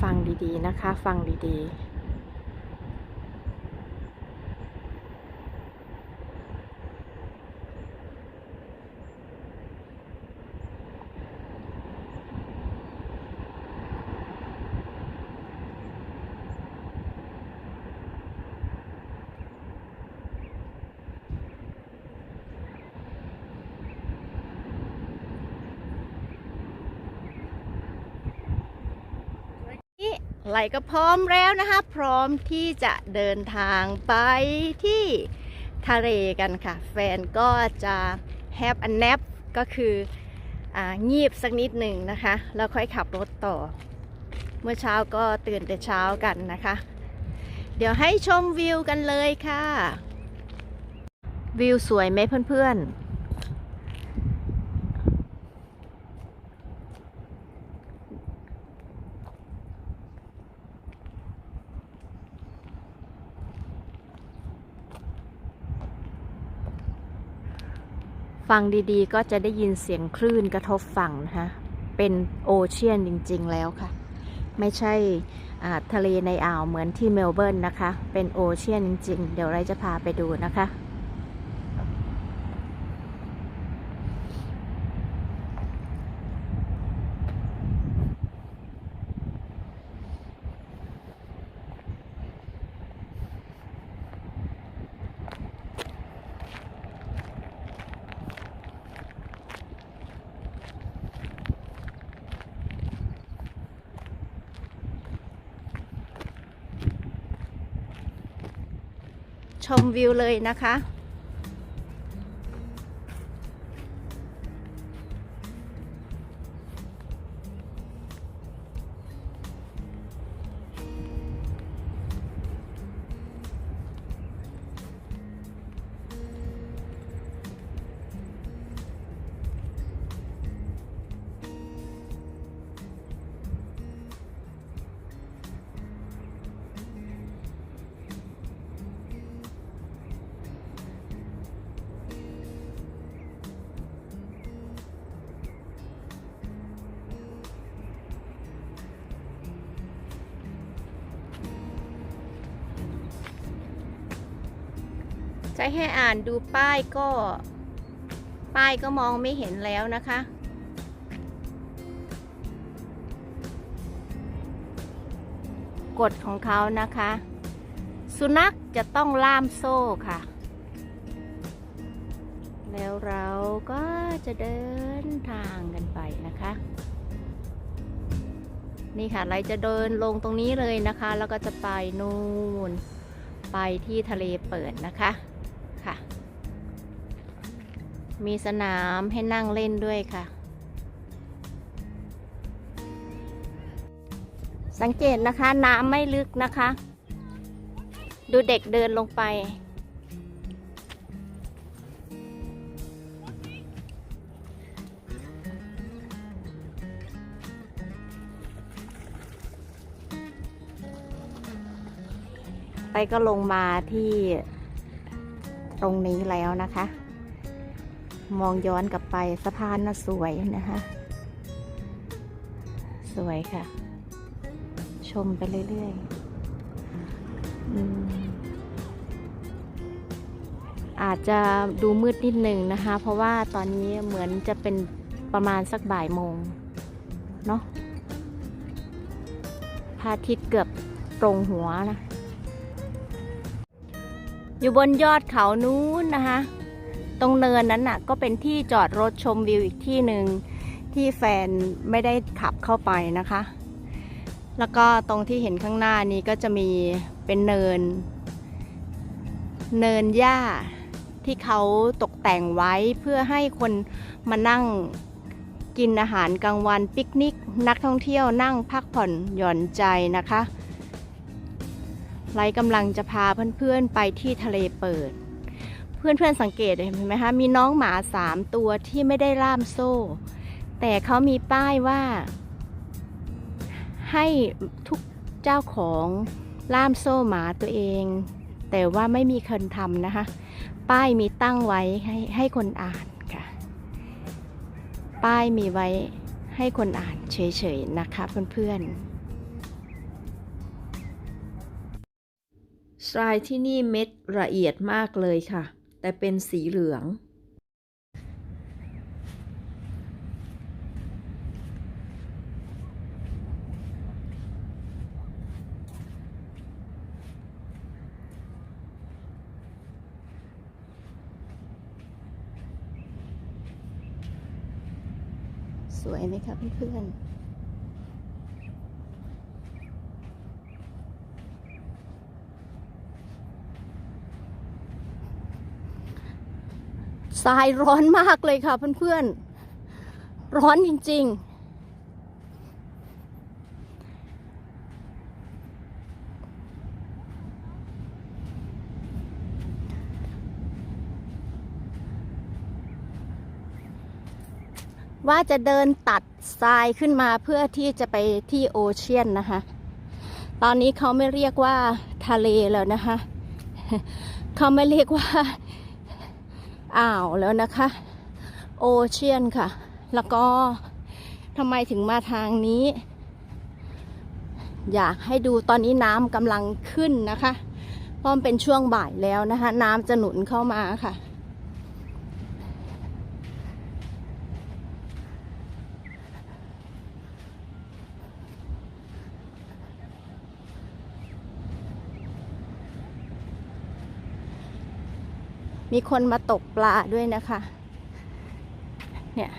ฟังดีๆนะคะ ฟังดีๆ นี่ ไหลก็พร้อมแล้วนะคะ พร้อมที่จะเดินทางไปที่ทะเลกันค่ะ แฟนก็จะแฮปอันแนปก็คือองีบสักนิดหนึ่งนะคะ แล้วค่อยขับรถต่อ เมื่อเช้าก็ตื่นแต่เช้ากันนะคะ เดี๋ยวให้ชมวิวกันเลยค่ะ วิวสวยไหมเพื่อนๆ ฟังดีๆ ก็จะได้ยินเสียงคลื่นกระทบฝั่งนะคะเป็นโอเชียนจริงๆแล้วค่ะ ไม่ใช่ทะเลในอ่าวเหมือนที่เมลเบิร์นนะคะ เป็นโอเชียนจริงๆ เดี๋ยวเราจะพาไปดูนะคะ ชมวิวเลยนะคะ จะให้อ่านดูป้ายก็ ป้ายก็มองไม่เห็นแล้วนะคะ กฎของเขานะคะ สุนัขจะต้องล่ามโซ่ค่ะ แล้วเราก็จะเดินทางกันไปนะคะ นี่ค่ะเราจะเดินลงตรงนี้เลยนะคะ แล้วก็จะไปนู่นไปที่ทะเลเปิดนะคะ มีสนามให้นั่งเล่นด้วยค่ะ สังเกตนะคะน้ำไม่ลึกนะคะ ดูเด็กเดินลงไป ไปก็ลงมาที่ตรงนี้แล้วนะคะ มองย้อนกลับไปสะพานน่ะสวยนะคะ สวยค่ะ ชมไปเรื่อยๆอืมอาจจะดูมืดนิดหนึ่งนะคะ เพราะว่าตอนนี้เหมือนจะเป็นประมาณสักบ่ายโมงเนาะพระอาทิตย์เกือบตรงหัวนะ อยู่บนยอดเขานู้นนะคะ ตรงเนินนั้นน่ะก็เป็นที่จอดรถชมวิวอีกที่หนึ่งที่แฟนไม่ได้ขับเข้าไปนะคะ แล้วก็ตรงที่เห็นข้างหน้านี้ก็จะมีเป็นเนิน เนินหญ้าที่เขาตกแต่งไว้เพื่อให้คนมานั่งกินอาหารกลางวันปิกนิก นักท่องเที่ยวนั่งพักผ่อนหย่อนใจนะคะ ไลกำลังจะพาเพื่อนๆไปที่ทะเลเปิด เพื่อนๆสังเกตเห็นไหมคะมีน้องหมาสามตัวที่ไม่ได้ล่ามโซ่ แต่เขามีป้ายว่า ให้ทุกเจ้าของล่ามโซ่หมาตัวเอง แต่ว่าไม่มีคนทำนะคะ ป้ายมีตั้งไว้ให้ให้คนอ่านค่ะ ป้ายมีไว้ให้คนอ่านเฉยๆนะคะเพื่อนๆทรายที่นี่เม็ดละเอียดมากเลยค่ะ แต่เป็นสีเหลือง สวยไหมคะเพื่อนๆ ทรายร้อนมากเลยค่ะเพื่อนๆ ร้อนจริง ๆว่าจะเดินตัดทรายขึ้นมาเพื่อที่จะไปที่โอเชียนนะคะ ตอนนี้เขาไม่เรียกว่าทะเลแล้วนะคะ เขาไม่เรียกว่า อ่าวแล้วนะคะ โอเชียนค่ะ แล้วก็ทำไมถึงมาทางนี้ อยากให้ดูตอนนี้น้ำกำลังขึ้นนะคะ เพราะมันเป็นช่วงบ่ายแล้วนะคะ น้ำจะหนุนเข้ามาค่ะ มีคนมาตกปลาด้วยนะคะ เนี่ย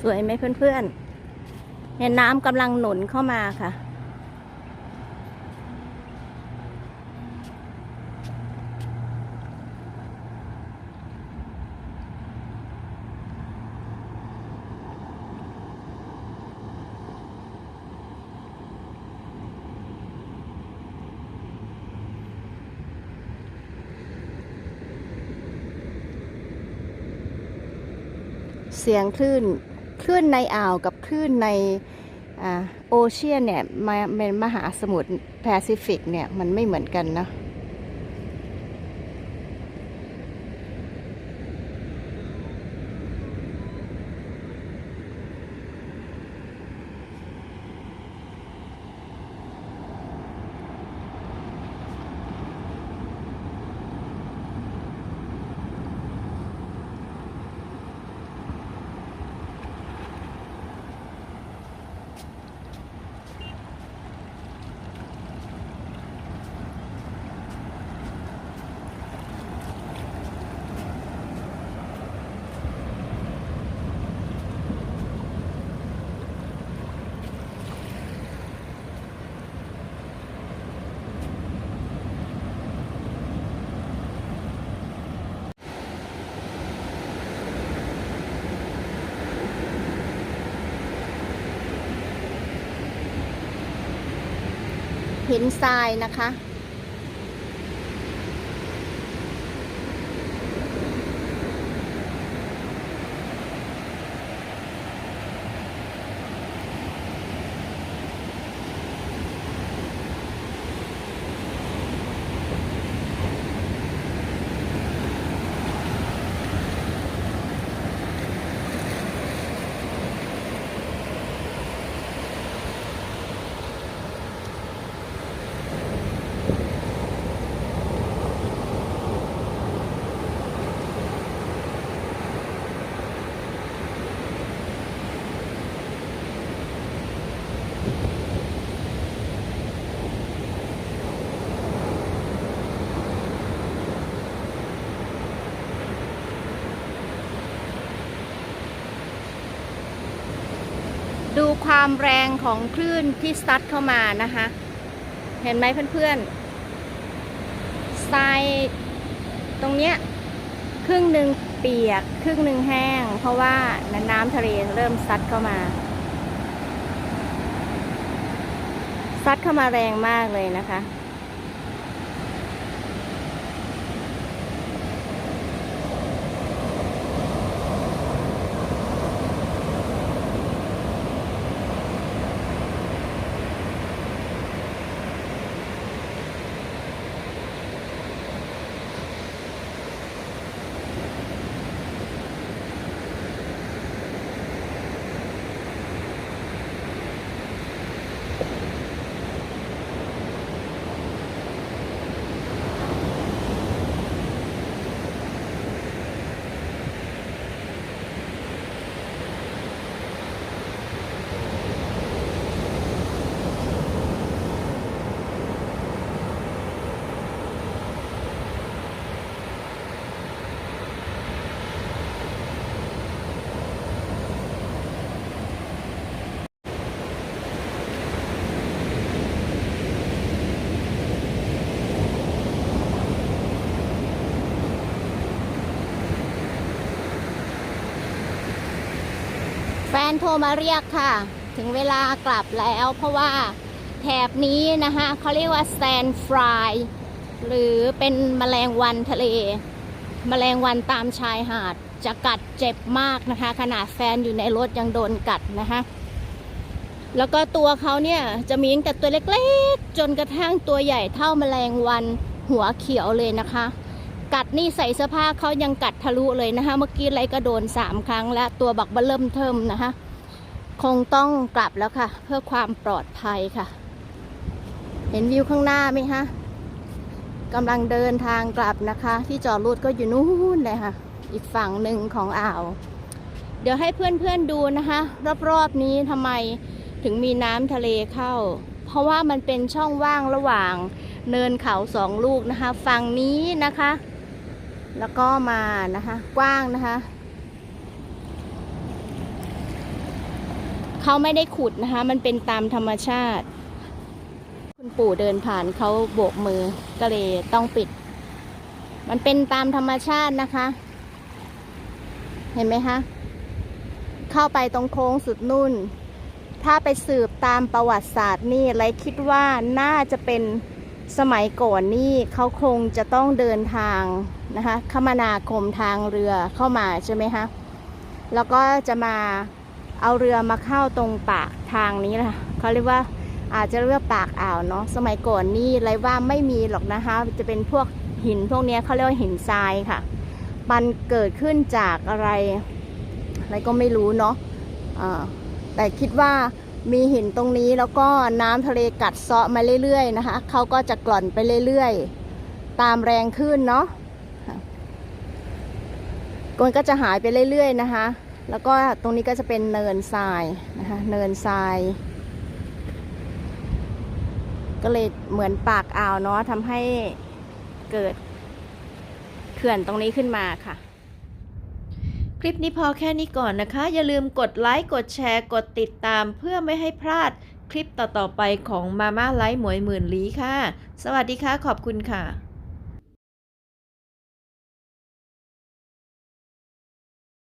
สวยไหมเพื่อนๆเนี่ยน้ำกำลังหนุนเข้ามาค่ะ เสียงคลื่นคลื่นในอ่าวกับคลื่นในโอเชียนเนี่ยมาเป็นมหาสมุทรแปซิฟิกเนี่ยมันไม่เหมือนกันนะ ห็นทรายนะคะ ดูความแรงของคลื่นที่ซัดเข้ามานะคะ เห็นไหมเพื่อนๆทรายตรงเนี้ยครึ่งหนึ่งเปียก ครึ่งหนึ่งแห้ง เพราะว่าน้ำทะเลเริ่มซัดเข้ามา ซัดเข้ามาแรงมากเลยนะคะ แฟนโทรมาเรียกค่ะ ถึงเวลากลับแล้วเพราะว่าแถบนี้นะคะเขาเรียกว่าแซนฟรายหรือเป็นแมลงวันทะเลแมลงวันตามชายหาดจะกัดเจ็บมากนะคะ ขนาดแฟนอยู่ในรถยังโดนกัดนะคะแล้วก็ตัวเขาเนี่ยจะมีตั้งแต่ตัวเล็กๆ จนกระทั่งตัวใหญ่เท่าแมลงวันหัวเขียวเลยนะคะ กัดนี่ใส่เสื้อผ้าเขายังกัดทะลุเลยนะคะ เมื่อกี้ไรก็โดนสามครั้งแล้วตัวบักเบลเริ่มเทิมนะคะ คงต้องกลับแล้วค่ะ เพื่อความปลอดภัยค่ะ เห็นวิวข้างหน้าไหมคะกำลังเดินทางกลับนะคะ ที่จอดรถก็อยู่นู่นเลยค่ะ อีกฝั่งหนึ่งของอ่าว เดี๋ยวให้เพื่อนๆดูนะคะ รอบๆนี้ทำไมถึงมีน้ำทะเลเข้า เพราะว่ามันเป็นช่องว่างระหว่างเนินเขาสองลูกนะคะ ฝั่งนี้นะคะ แล้วก็มานะคะ กว้างนะคะเขาไม่ได้ขุดนะคะ มันเป็นตามธรรมชาติ คุณปู่เดินผ่านเขาโบกมือก็เลยต้องปิด มันเป็นตามธรรมชาตินะคะ เห็นไหมคะเข้าไปตรงโค้งสุดนุ่น ถ้าไปสืบตามประวัติศาสตร์นี่ไรคิดว่าน่าจะเป็น สมัยก่อนนี่เขาคงจะต้องเดินทางนะคะคมนาคมทางเรือเข้ามาใช่ไหมคะแล้วก็จะมาเอาเรือมาเข้าตรงปากทางนี้แหละค่ะเขาเรียกว่าอาจจะเรียกปากอ่าวเนาะสมัยก่อนนี่ไรว่าไม่มีหรอกนะคะ จะเป็นพวกหินพวกนี้เขาเรียกว่าหินทรายค่ะ มันเกิดขึ้นจากอะไร อะไรก็ไม่รู้เนาะอ่าแต่คิดว่า มีหินตรงนี้แล้วก็น้ำทะเลกัดเซาะมาเรื่อยๆนะคะเขาก็จะกร่อนไปเรื่อยๆ ตามแรงขึ้นเนาะค่ะมันก็จะหายไปเรื่อยๆนะคะ แล้วก็ตรงนี้ก็จะเป็นเนินทรายนะคะเนินทราย ก็เลยเหมือนปากอ่าวเนาะทำให้เกิดเขื่อนตรงนี้ขึ้นมาค่ะ คลิปนี้พอแค่นี้ก่อนนะคะ อย่าลืมกดไลค์ กดแชร์ กดติดตาม เพื่อไม่ให้พลาดคลิปต่อๆไปของมาม่าไลฟ์หมวยหมื่นลี้ค่ะ สวัสดีค่ะ ขอบคุณค่ะ